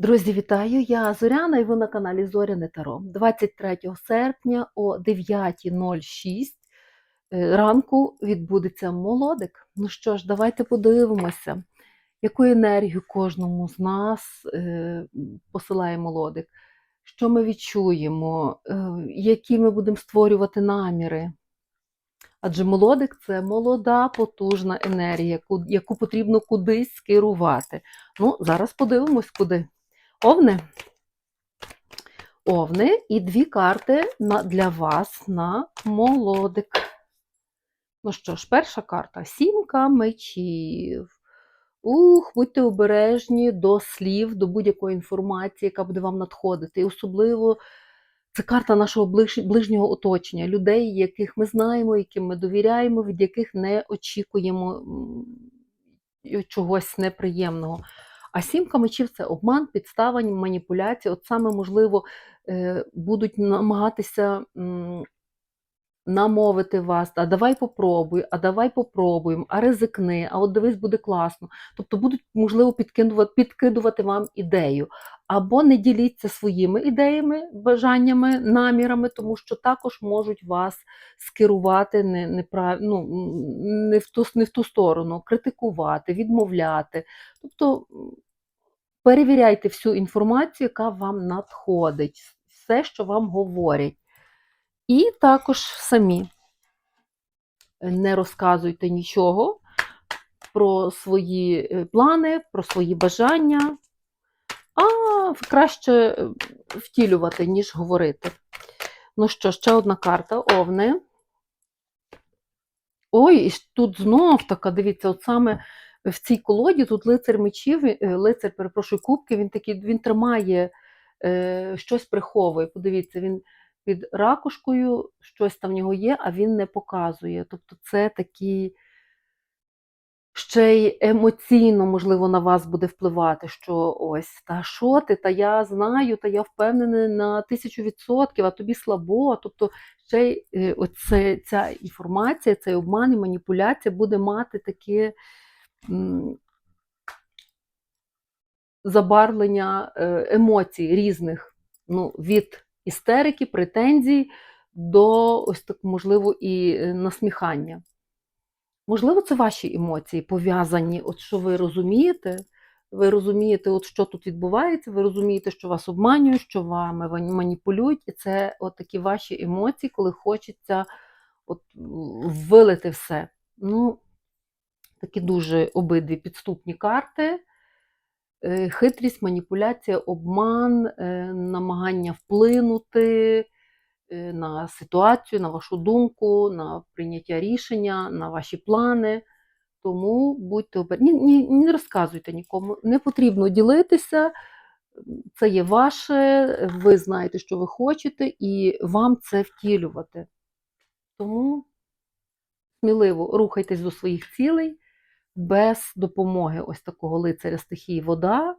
Друзі, вітаю! Я Зоряна і ви на каналі Зоряне Таро. 23 серпня о 9.06 е, ранку відбудеться молодик. Ну що ж, давайте подивимося, яку енергію кожному з нас е, посилає молодик, що ми відчуємо, е, які ми будемо створювати наміри. Адже молодик це молода, потужна енергія, яку потрібно кудись скерувати. Ну, зараз подивимось, куди. Овни. Овни і дві карти для вас на молодик. Ну що ж, перша карта сімка мечів. Ух, будьте обережні до слів, до будь-якої інформації, яка буде вам надходити. І особливо це карта нашого ближнього оточення, людей, яких ми знаємо, яким ми довіряємо, від яких не очікуємо чогось неприємного. А сімка мечів це обман, підставань, маніпуляції. От саме, можливо, е, будуть намагатися намовити вас, а давай попробуй, а давай попробуємо, а ризикни, а от дивись, буде класно. Тобто будуть, можливо, підкидувати, підкидувати вам ідею. Або не діліться своїми ідеями, бажаннями, намірами, тому що також можуть вас скерувати не, неправ... ну, не, в ту, не в ту сторону, критикувати, відмовляти. Тобто перевіряйте всю інформацію, яка вам надходить, все, що вам говорять. І також самі не розказуйте нічого про свої е, плани, про свої бажання, а краще е, втілювати, ніж говорити. Ну що, ще одна карта Овни. Ой, і тут знов така, дивіться, от саме в цій колоді тут лицар мечів, е, лицар, перепрошую, кубки, він такий, він тримає, щось приховує. Подивіться, він під ракушкою, щось там в нього є, а він не показує. Тобто це такий ще й емоційно, можливо, на вас буде впливати, що ось, та що ти, та я знаю, та я впевнений на тисячу відсотків, а тобі слабо. Тобто ще й е, оце, ця інформація, цей обман і маніпуляція буде мати таке забарвлення е, емоцій різних, ну, від істерики, претензій до ось так, можливо, і е, насміхання. Можливо, це ваші емоції пов'язані, от що ви розумієте, ви розумієте, от що тут відбувається, ви розумієте, що вас обманюють, що вами маніпулюють, і це от такі ваші емоції, коли хочеться от, вилити все. Ну, такі дуже обидві підступні карти. Е, Хитрість, маніпуляція, обман, е, намагання вплинути е, на ситуацію, на вашу думку, на прийняття рішення, на ваші плани. Тому будьте обережні. Ні, ні, не розказуйте нікому. Не потрібно ділитися. Це є ваше, ви знаєте, що ви хочете, і вам це втілювати. Тому сміливо рухайтесь до своїх цілей без допомоги ось такого лицаря стихії вода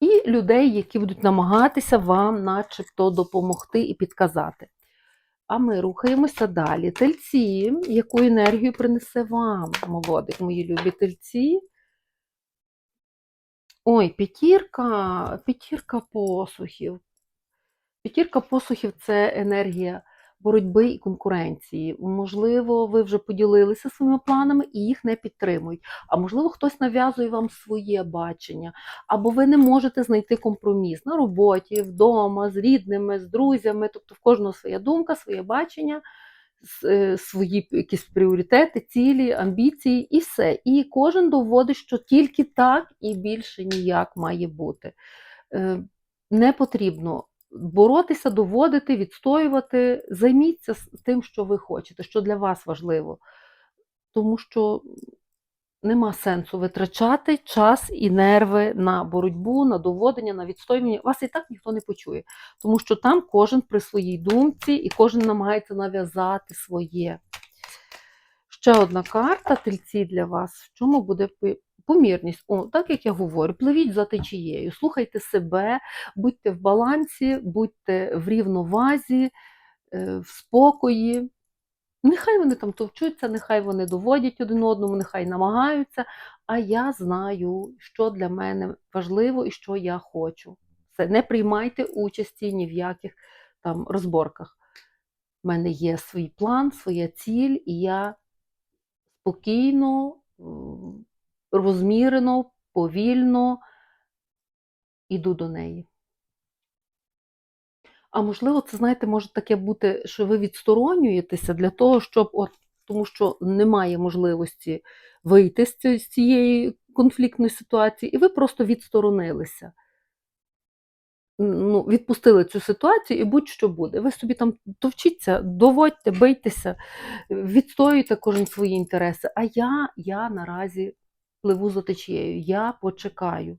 і людей, які будуть намагатися вам, начебто, допомогти і підказати. А ми рухаємося далі. Тельці, яку енергію принесе вам, молодик, мої любі тельці? Ой, п'ятірка, п'ятірка посухів. П'ятірка посухів це енергія боротьби і конкуренції. Можливо, ви вже поділилися своїми планами і їх не підтримують. А можливо, хтось нав'язує вам своє бачення, або ви не можете знайти компроміс на роботі, вдома, з рідними, з друзями. Тобто в кожного своя думка, своє бачення, е, свої якісь пріоритети, цілі, амбіції, і все. І кожен доводить, що тільки так і більше ніяк має бути. Е, Не потрібно боротися, доводити, відстоювати. Займіться тим, що ви хочете, що для вас важливо. Тому що нема сенсу витрачати час і нерви на боротьбу, на доводення, на відстоювання. Вас і так ніхто не почує, тому що там кожен при своїй думці і кожен намагається нав'язати своє. Ще одна карта тельці для вас. В чому буде помірність? О, так як я говорю, пливіть за течією, слухайте себе, будьте в балансі, будьте в рівновазі, е, в спокої. Нехай вони там товчуться, нехай вони доводять один одному, нехай намагаються, а я знаю, що для мене важливо і що я хочу. Все, не приймайте участі ні в яких там розборках. У мене є свій план, своя ціль, і я спокійно, розмірено, повільно іду до неї. А можливо, це, знаєте, може таке бути, що ви відсторонюєтеся для того, щоб, от, тому що немає можливості вийти з цієї конфліктної ситуації, і ви просто відсторонилися. Ну, відпустили цю ситуацію і будь-що буде. Ви собі там товчіться, доводьте, бийтеся, відстоюйте кожен свої інтереси. А я, я наразі пливу за течією, я почекаю.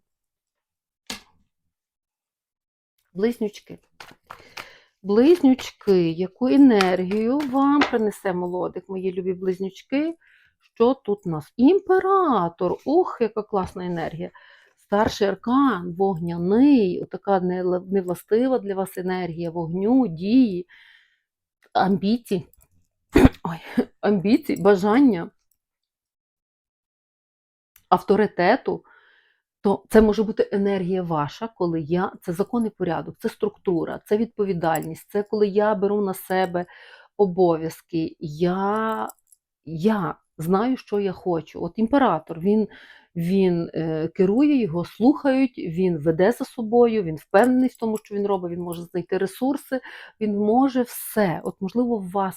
Близнючки. Близнючки, яку енергію вам принесе молодик, мої любі близнючки? Що тут у нас? Імператор. Ух, яка класна енергія. Старший аркан, вогняний, нела- невластива для вас енергія вогню, дії, амбіцій, ой, амбіцій, бажання, авторитету. То це може бути енергія ваша, коли я це законний порядок, це структура, це відповідальність, це коли я беру на себе обов'язки. Я, я знаю, що я хочу. От імператор він, він е, керує, його слухають, він веде за собою, він впевнений в тому, що він робить, він може знайти ресурси, він може все. От, можливо, в вас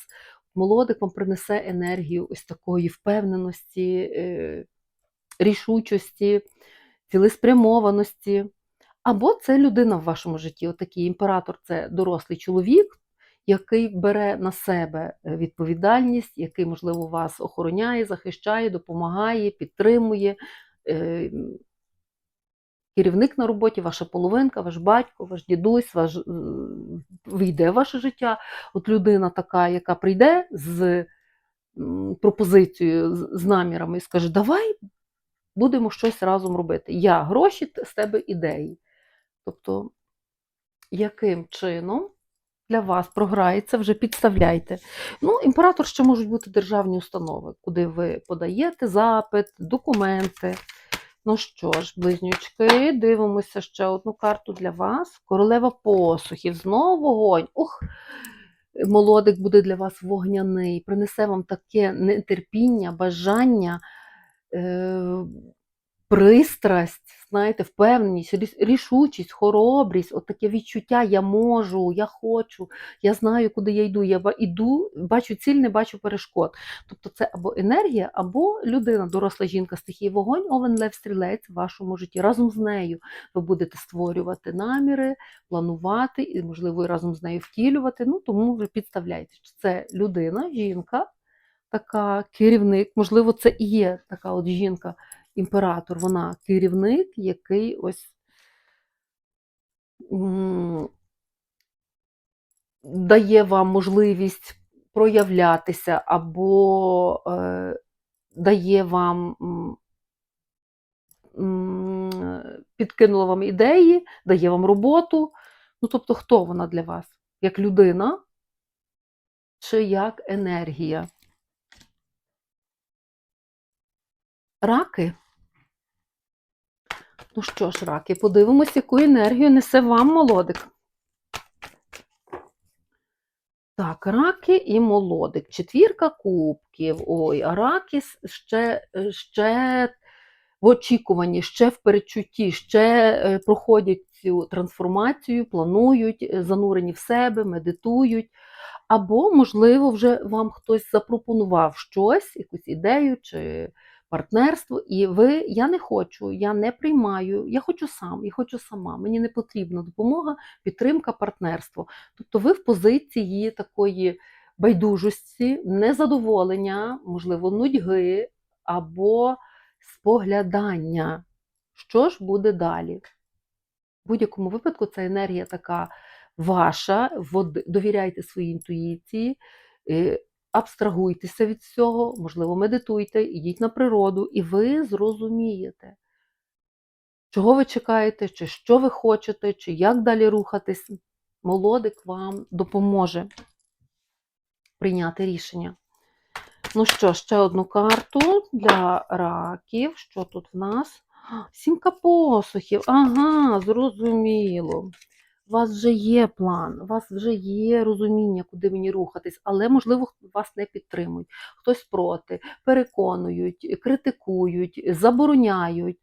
молодик вам принесе енергію ось такої впевненості, е, рішучості цілеспрямованості. Або це людина в вашому житті. Отакий імператор це дорослий чоловік, який бере на себе е, відповідальність, який, можливо, вас охороняє, захищає, допомагає, підтримує. Е, Керівник на роботі, ваша половинка, ваш батько, ваш дідусь, ваш, е, війде в ваше життя. От людина така, яка прийде з пропозицією, з- з намірами і скаже, давай будемо щось разом робити. Я гроші, з тебе ідеї. Тобто, яким чином для вас програється, вже підставляйте. Ну, імператор ще можуть бути державні установи, куди ви подаєте запит, документи. Ну що ж, близнючки, дивимося ще одну карту для вас. Королева посухів, знову вогонь. Ух! Молодик буде для вас вогняний, принесе вам таке нетерпіння, бажання пристрасть, знаєте, впевненість, рішучість, хоробрість, от таке відчуття я можу, я хочу, я знаю, куди я йду. Я іду, бачу ціль, не бачу перешкод. Тобто це або енергія, або людина, доросла жінка, стихії вогонь, овен лев стрілець в вашому житті. Разом з нею ви будете створювати наміри, планувати і, можливо, разом з нею втілювати. Ну, тому вже підставляйте, що це людина, жінка, така керівник, можливо, це і є така от жінка, імператор, вона керівник, який ось дає вам можливість проявлятися або е, дає вам. Підкинула вам ідеї, дає вам роботу. Ну, тобто, хто вона для вас? Як людина чи як енергія? Раки. Ну що ж, раки, подивимось, яку енергію несе вам молодик. Так, раки і молодик. Четвірка кубків. Ой, а раки ще, ще в очікуванні, ще в перечутті, ще е, проходять цю трансформацію, планують, е, занурені в себе, медитують. Або, можливо, вже вам хтось запропонував щось, якусь ідею чи партнерство, і ви я не хочу, я не приймаю, я хочу сам, я хочу сама. Мені не потрібна допомога, підтримка, партнерство. Тобто ви в позиції такої байдужості, незадоволення, можливо, нудьги або споглядання. Що ж буде далі? В будь-якому випадку ця енергія така ваша, довіряйте своїй інтуїції, е, абстрагуйтеся від всього, можливо, медитуйте, ідіть на природу, і ви зрозумієте, чого ви чекаєте, чи що ви хочете, чи як далі рухатись. Молодик вам допоможе прийняти рішення. Ну що, ще одну карту для раків. Що тут в нас? Сімка посухів. Ага, зрозуміло. У вас вже є план, у вас вже є розуміння, куди мені рухатись, але, можливо, вас не підтримують. Хтось проти, переконують, критикують, забороняють.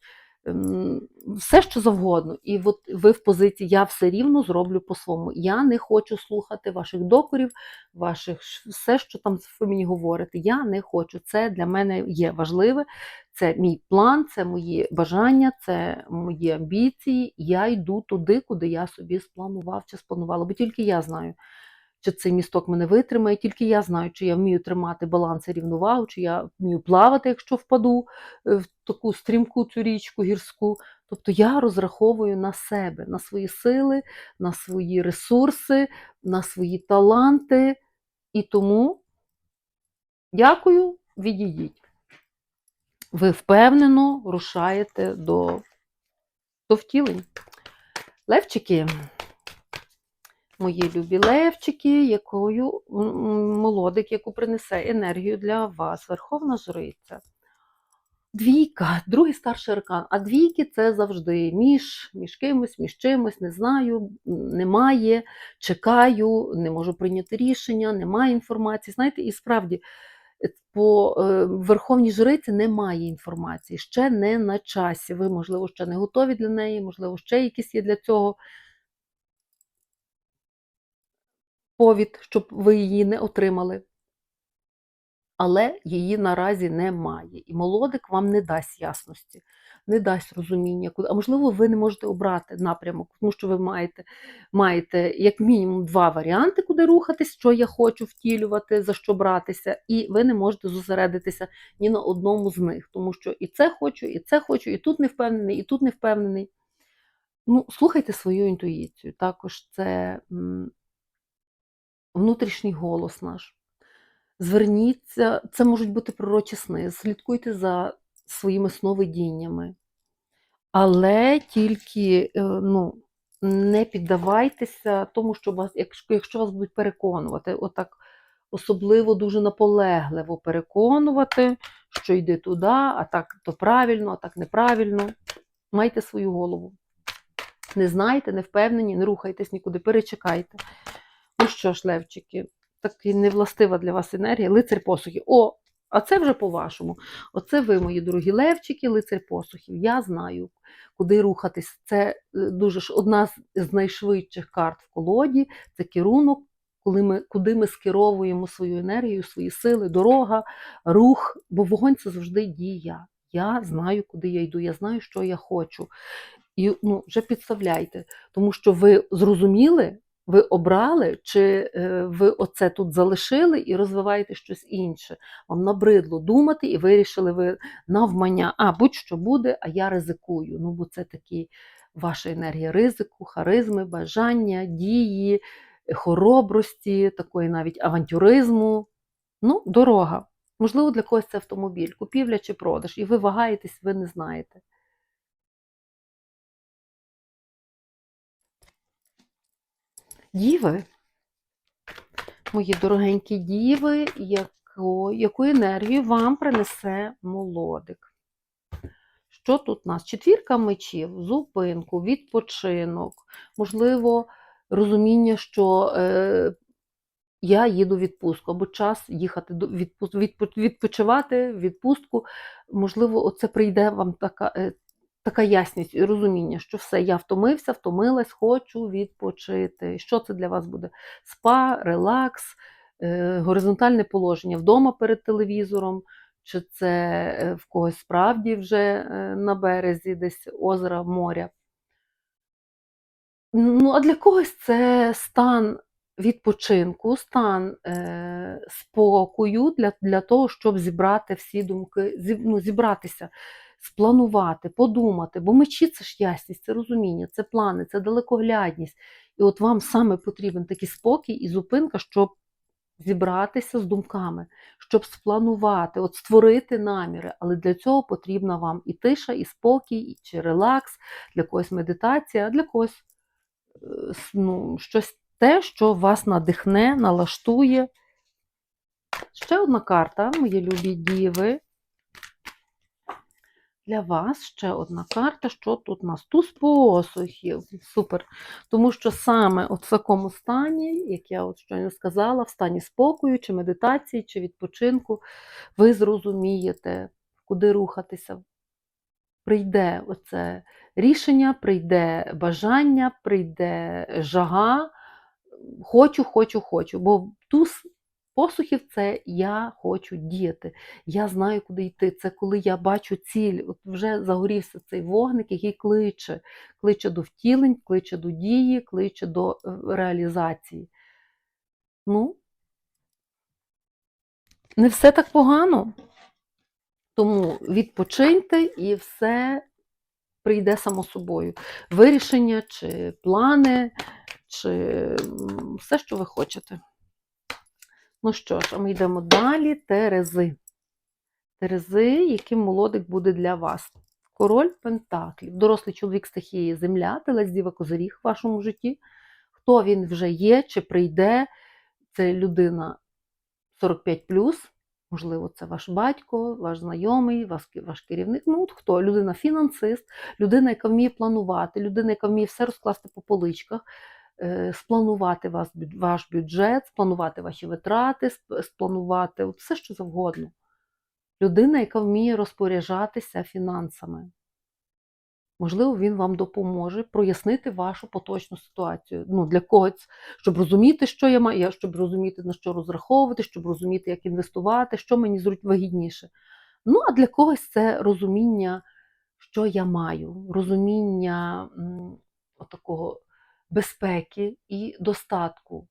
Ем, Все, що завгодно. І от ви в позиції я все рівно зроблю по-своєму. Я не хочу слухати ваших докорів, ваших все, що там ви мені говорите. Я не хочу. Це для мене є важливе. Це мій план, це мої бажання, це мої амбіції. Я йду туди, куди я собі спланував чи спланувала. Бо тільки я знаю, чи цей місток мене витримає, тільки я знаю, чи я вмію тримати баланс і рівновагу, чи я вмію плавати, якщо впаду е, в таку стрімку цю річку гірську. Тобто я розраховую на себе, на свої сили, на свої ресурси, на свої таланти. І тому дякую, відійдіть ви впевнено рушаєте до, до втілень. Левчики, мої любі левчики, якою молодик, яку принесе енергію для вас, Верховна Жриця. Двійка, другий старший аркан. А двійки це завжди між, між кимось, між чимось, не знаю, немає, чекаю, не можу прийняти рішення, немає інформації. Знаєте, і справді е, по е, Верховній Жриці немає інформації, ще не на часі. Ви, можливо, ще не готові для неї, можливо, ще якісь є для цього повід, щоб ви її не отримали. Але її наразі немає. І молодик вам не дасть ясності, не дасть розуміння. А можливо, ви не можете обрати напрямок, тому що ви маєте, маєте як мінімум два варіанти, куди рухатись, що я хочу втілювати, за що братися, і ви не можете зосередитися ні на одному з них, тому що і це хочу, і це хочу, і тут не впевнений, і тут не впевнений. Ну, слухайте свою інтуїцію. Також це внутрішній голос наш. Зверніться, це можуть бути пророчі сни, слідкуйте за своїми сновидіннями, але тільки е, ну, не піддавайтеся тому, що вас, якщо, якщо вас будуть переконувати, отак особливо дуже наполегливо переконувати, що йди туди, а так то правильно, а так неправильно. Майте свою голову. Не знаєте, не впевнені, не рухайтесь нікуди, перечекайте. Ну що ж, Левчики, таки невластива для вас енергія, лицар посухів. О, а це вже по-вашому. Оце ви, мої дорогі Левчики, лицар посухів. Я знаю, куди рухатись. Це е, дуже ж одна з- найшвидших карт в колоді. Це керунок, коли ми, куди ми скеровуємо свою енергію, свої сили, дорога, рух, бо вогонь це завжди дія. Я знаю, куди я йду, я знаю, що я хочу. І ну, вже підставляйте, тому що ви зрозуміли, ви обрали, чи е, ви оце тут залишили і розвиваєте щось інше. Вам набридло думати, і вирішили ви навмання, а будь-що буде, а я ризикую. Ну, бо це такі ваша енергія ризику, харизми, бажання, дії, хоробрості, такої навіть авантюризму. Ну, дорога. Можливо, для когось це автомобіль, купівля чи продаж, і ви вагаєтесь, ви не знаєте. Діви, мої дорогенькі діви, яку, яку енергію вам принесе молодик? Що тут у нас? Четвірка мечів, зупинку, відпочинок, можливо, розуміння, що е, я їду в відпустку, або час їхати до відпочивати в відпустку. Можливо, оце прийде вам така, е, така ясність і розуміння, що все, я втомився, втомилась, хочу відпочити. Що це для вас буде? Спа, релакс, е, горизонтальне положення вдома перед телевізором, чи це е, в когось справді вже е, на березі, десь озера, моря. Ну, а для когось це стан відпочинку, стан е, спокою для, для того, щоб зібрати всі думки, зі, ну, зібратися, спланувати, подумати. Бо мечі це ж ясність, це розуміння, це плани, це далекоглядність. І от вам саме потрібен такий спокій і зупинка, щоб зібратися з думками, щоб спланувати, от створити наміри. Але для цього потрібна вам і тиша, і спокій, і чи релакс, для когось медитація, для когось е, ну, щось те, що вас надихне, налаштує. Ще одна карта, мої любі діви. Для вас ще одна карта. Що тут у нас? Туз посухів. Супер. Тому що саме от в такому стані, як я от щойно сказала, в стані спокою, чи медитації, чи відпочинку, ви зрозумієте, куди рухатися. Прийде оце рішення, прийде бажання, прийде жага. Хочу, хочу, хочу. Бо туз посухів це я хочу діяти. Я знаю, куди йти. Це коли я бачу ціль. От вже загорівся цей вогник, який кличе, кличе до втілень, кличе до дії, кличе до е, реалізації. Ну, не все так погано. Тому відпочиньте і все прийде само собою. Вирішення, чи плани, чи все, що ви хочете. Ну що ж, а ми йдемо далі. Терези. Терези, яким молодик буде для вас. Король Пентаклів, дорослий чоловік стихії Земля, телець Діва Козиріг в вашому житті. Хто він вже є, чи прийде, це людина 45 можливо, це ваш батько, ваш знайомий, ваш, ваш керівник. Ну, от хто? Людина фінансист, людина, яка вміє планувати, людина, яка вміє все розкласти по поличках, спланувати вас, ваш бюджет, спланувати ваші витрати, спланувати все, що завгодно. Людина, яка вміє розпоряджатися фінансами. Можливо, він вам допоможе прояснити вашу поточну ситуацію. Ну, для когось, щоб розуміти, що я маю, щоб розуміти, на що розраховувати, щоб розуміти, як інвестувати, що мені зру- вигідніше. Ну, а для когось це розуміння, що я маю, розуміння м, отакого безпеки і достатку,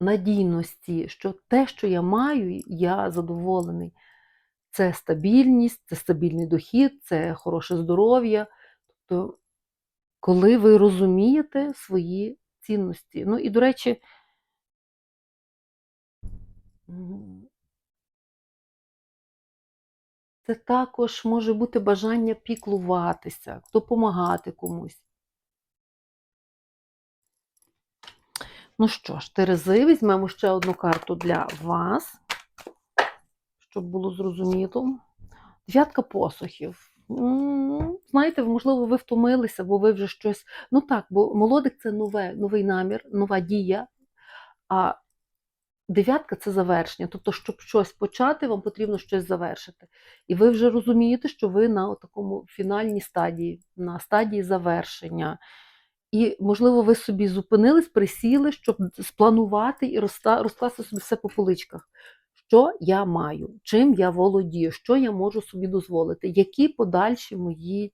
надійності, що те, що я маю, я задоволений. Це стабільність, це стабільний дохід, це хороше здоров'я. Тобто, коли ви розумієте свої цінності. Ну і, до речі, це також може бути бажання піклуватися, допомагати комусь. Ну що ж, Терези, візьмемо ще одну карту для вас, щоб було зрозуміло. Дев'ятка посухів. Знаєте, можливо, ви втомилися, бо ви вже щось. Ну так, бо молодик це нове, новий намір, нова дія. А дев'ятка це завершення. Тобто, щоб щось почати, вам потрібно щось завершити. І ви вже розумієте, що ви на такому фінальній стадії, на стадії завершення. І, можливо, ви собі зупинились, присіли, щоб спланувати і розкласти собі все по поличках. Що я маю, чим я володію, що я можу собі дозволити, які подальші мої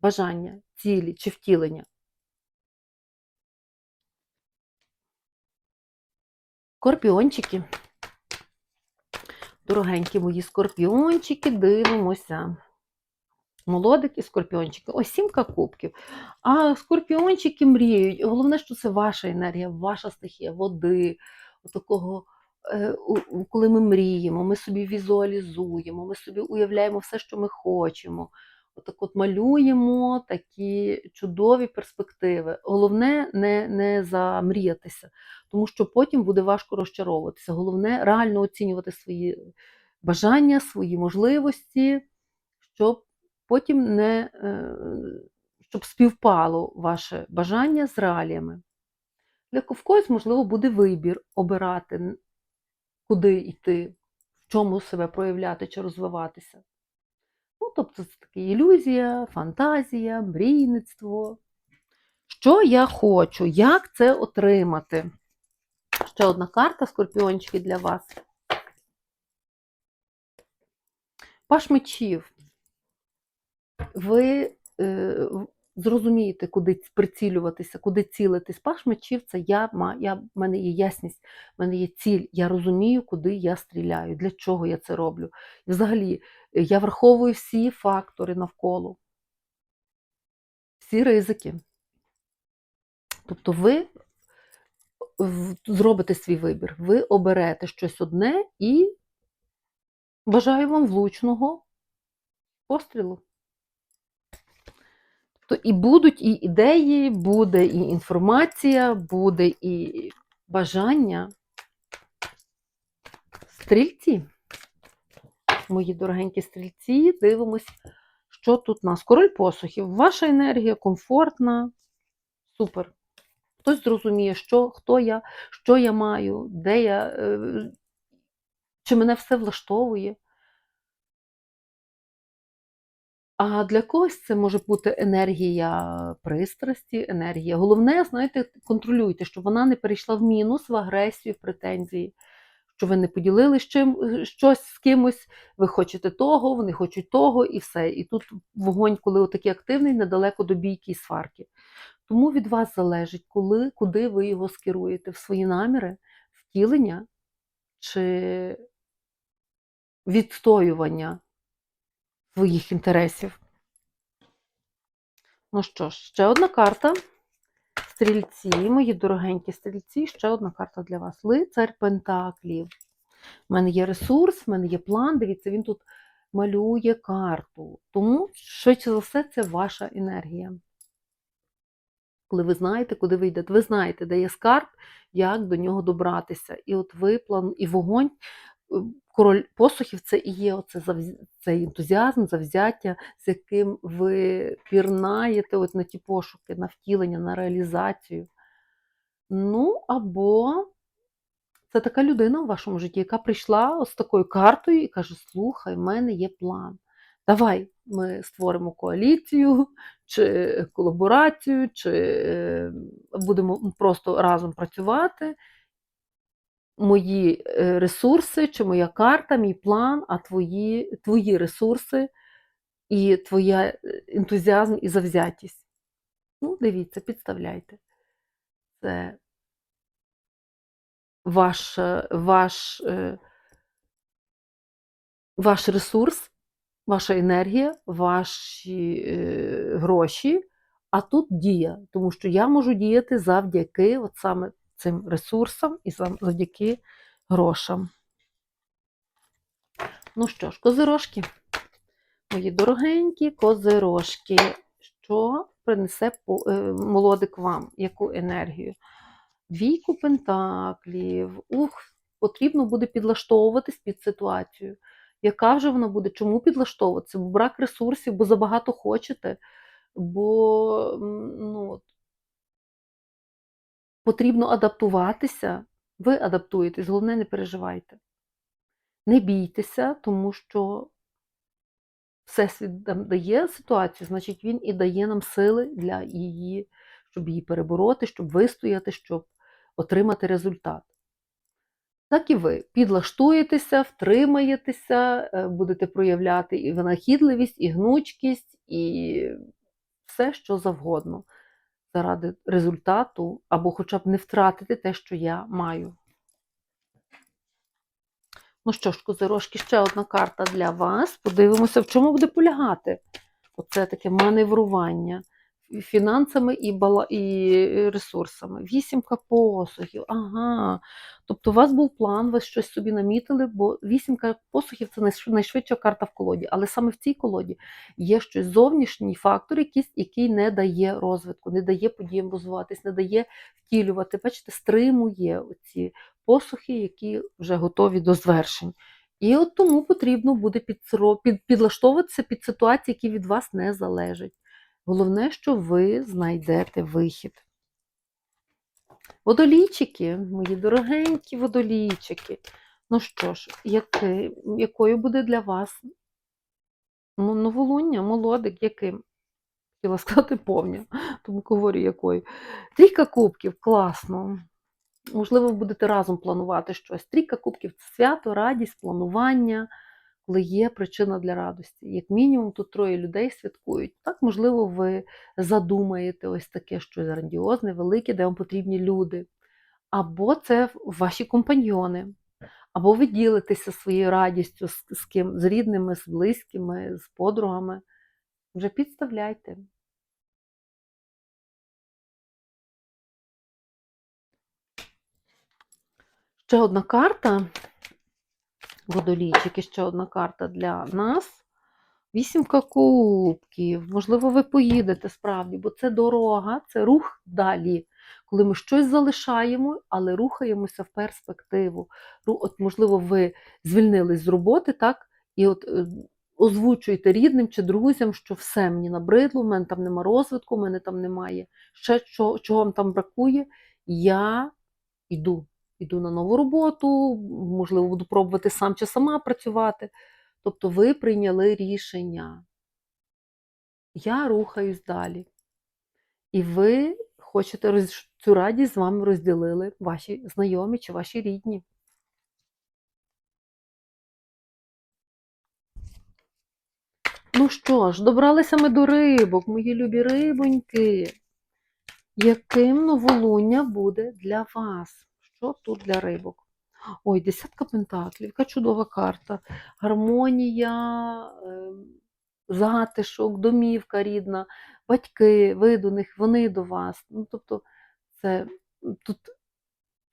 бажання, цілі чи втілення. Скорпіончики. Дорогенькі мої скорпіончики, дивимося. Молодик і скорпіончики. Ось сімка кубків. А скорпіончики мріють. Головне, що це ваша енергія, ваша стихія, води, такого, коли ми мріємо, ми собі візуалізуємо, ми собі уявляємо все, що ми хочемо. Отак от малюємо такі чудові перспективи. Головне не, не замріятися, тому що потім буде важко розчаровуватися. Головне реально оцінювати свої бажання, свої можливості, щоб потім не е, щоб співпало ваше бажання з реаліями. Для когось, можливо, буде вибір обирати, куди йти, в чому себе проявляти чи розвиватися. Тобто, це таке ілюзія, фантазія, мрійництво. Що я хочу? Як це отримати? Ще одна карта скорпіончики для вас. Паш мечів. Ви е, зрозумієте, куди прицілюватися, куди цілитись. Паш мечів це я, я, в мене є ясність, в мене є ціль. Я розумію, куди я стріляю, для чого я це роблю. І взагалі, я враховую всі фактори навколо, всі ризики. Тобто ви зробите свій вибір, ви оберете щось одне і бажаю вам влучного пострілу. То і будуть і ідеї, буде і інформація, буде і бажання. Стрільці. Мої дорогенькі стрільці, дивимось, що тут у нас. Король посухів. Ваша енергія комфортна. Супер. Хтось зрозуміє, що, хто я, що я маю, де я, е, чи мене все влаштовує. А для когось це може бути енергія пристрасті, енергія. Головне, знаєте, контролюйте, щоб вона не перейшла в мінус, в агресію, в претензії, що ви не поділили з чим, щось з кимось, ви хочете того, вони хочуть того, і все. І тут вогонь, коли отакий активний, недалеко до бійки і сварки. Тому від вас залежить, коли, куди ви його скеруєте, в свої наміри, втілення чи відстоювання своїх інтересів. Ну що ж, ще одна карта. Стрільці, мої дорогенькі стрільці, ще одна карта для вас. Лицар Пентаклів. У мене є ресурс, в мене є план. Дивіться, він тут малює карту. Тому, швидше за все, це ваша енергія. Коли ви знаєте, куди ви йдете, ви знаєте, де є скарб, як до нього добратися. І от ви план, і вогонь, король посухів це і є оце цей ентузіазм, завзяття, з яким ви пірнаєте от на ті пошуки, на втілення, на реалізацію. Ну, або це така людина в вашому житті, яка прийшла з такою картою і каже: Слухай, в мене є план. Давай ми створимо коаліцію, чи колаборацію, чи е, будемо просто разом працювати. Мої е, ресурси, чи моя карта, мій план, а твої, твої ресурси і твоя е, ентузіазм і завзятість. Ну, дивіться, підставляйте. Це ваш, е, ваш, ваш ресурс, ваша енергія, ваші гроші, а тут дія, тому що я можу діяти завдяки от саме цим ресурсам і завдяки грошам. Ну що ж, козирожки, мої дорогенькі козирожки, що принесе е, молодик вам, яку енергію? Двійку пентаклів. Ух, потрібно буде підлаштовуватись під ситуацію. Яка вже вона буде? Чому підлаштовуватися? Бо брак ресурсів, бо забагато хочете, бо ну, потрібно адаптуватися. Ви адаптуєтесь, головне, не переживайте. Не бійтеся, тому що Всесвіт дає ситуацію, значить, він і дає нам сили для її, щоб її перебороти, щоб вистояти, щоб отримати результат. Так і ви підлаштуєтеся, втримаєтеся, е, будете проявляти і винахідливість, і гнучкість, і все, що завгодно, заради результату, або хоча б не втратити те, що я маю. Ну що ж, козирожки, ще одна карта для вас. Подивимося, в чому буде полягати. Оце таке маневрування фінансами і, бала... і ресурсами. Вісімка посухів. Ага. Тобто у вас був план, ви щось собі намітили, бо вісімка посухів це найшвидша карта в колоді. Але саме в цій колоді є щось зовнішній фактор, якийсь, який не дає розвитку, не дає подіям розвиватись, не дає втілювати. Бачите, стримує оці посухи, які вже готові до звершень. І от тому потрібно буде під, підлаштовуватися під ситуації, які від вас не залежать. Головне, що ви знайдете вихід. Водолійчики, мої дорогенькі водолійчики. Ну що ж, яки, якою буде для вас ну, новолуння, молодик, яким? Хотіла сказати повня, тому говорю якою. Трійка кубків, класно. Можливо, ви будете разом планувати щось. Трійка кубків це свято, радість, планування, коли є причина для радості. Як мінімум, тут троє людей святкують. Так, можливо, ви задумаєте ось таке щось грандіозне, велике, де вам потрібні люди. Або це ваші компаньйони, або ви ділитеся своєю радістю з, з ким, з рідними, з близькими, з подругами. Вже підставляйте. Ще одна карта. Водолійчики, ще одна карта для нас. Вісімка кубків. Можливо, ви поїдете справді, бо це дорога, це рух далі. Коли ми щось залишаємо, але рухаємося в перспективу. От, можливо, ви звільнились з роботи, так? І от е, озвучуйте рідним чи друзям, що все мені набридло, в мене там нема розвитку, в мене там немає ще чого, чого вам там бракує. Я йду. Йду на нову роботу, можливо, буду пробувати сам чи сама працювати. Тобто ви прийняли рішення. Я рухаюсь далі. І ви хочете цю радість з вами розділили ваші знайомі чи ваші рідні. Ну що ж, добралися ми до рибок, мої любі рибоньки. Яким новолуння буде для вас? Що тут для рибок? Ой, десятка пентаклів, яка чудова карта. Гармонія, ем, затишок, домівка рідна, батьки, ви до них, вони до вас. Ну, тобто, це тут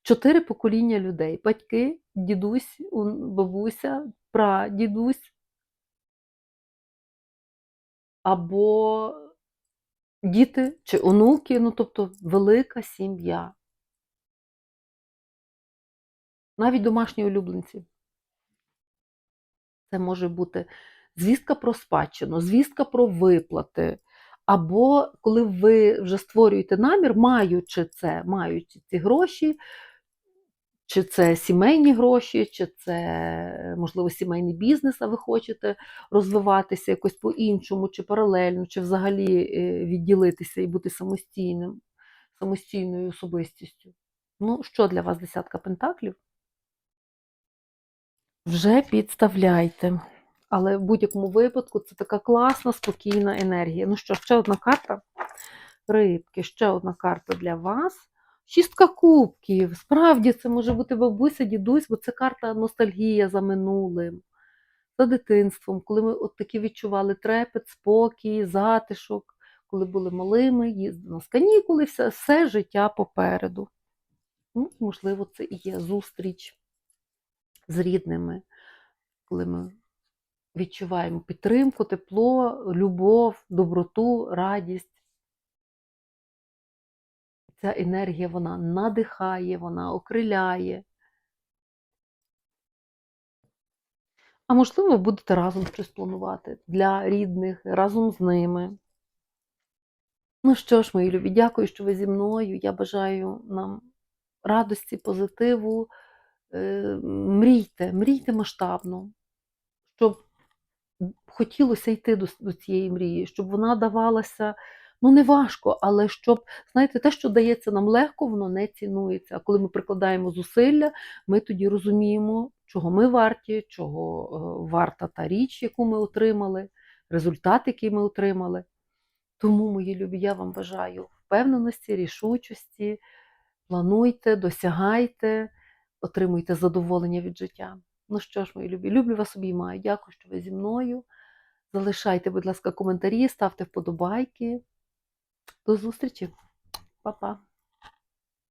чотири покоління людей: батьки, дідусь, бабуся, прадідусь, або діти чи онуки, ну тобто велика сім'я. Навіть домашні улюбленці. Це може бути звістка про спадщину, звістка про виплати. Або коли ви вже створюєте намір, маючи це, маючи ці гроші, чи це сімейні гроші, чи це, можливо, сімейний бізнес, а ви хочете розвиватися якось по-іншому, чи паралельно, чи взагалі е, відділитися і бути самостійним, самостійною особистістю. Ну, що для вас десятка пентаклів? Вже підставляйте. Але в будь-якому випадку це така класна, спокійна енергія. Ну що, ще одна карта. Рибки, ще одна карта для вас. Шістка кубків. Справді, це може бути бабуся, дідусь, бо це карта ностальгія за минулим, за дитинством, коли ми от таки відчували трепет, спокій, затишок, коли були малими, їздили на канікули, все, все життя попереду. Ну, можливо, це і є зустріч з рідними, коли ми відчуваємо підтримку, тепло, любов, доброту, радість. Ця енергія вона надихає, вона окриляє. А можливо, будете разом щось планувати для рідних, разом з ними. Ну що ж, мої любі, дякую, що ви зі мною. Я бажаю нам радості, позитиву. Е, Мрійте, мрійте масштабно, щоб хотілося йти до, до цієї мрії, щоб вона давалася, ну не важко, але щоб, знаєте, те, що дається нам легко, воно не цінується. А коли ми прикладаємо зусилля, ми тоді розуміємо, чого ми варті, чого е, варта та річ, яку ми отримали, результат, який ми отримали. Тому, мої любі, я вам бажаю впевненості, рішучості, плануйте, досягайте, отримуйте задоволення від життя. Ну що ж, мої любі, люблю вас обіймаю. Дякую, що ви зі мною. Залишайте, будь ласка, коментарі, ставте вподобайки. До зустрічі. Па-па.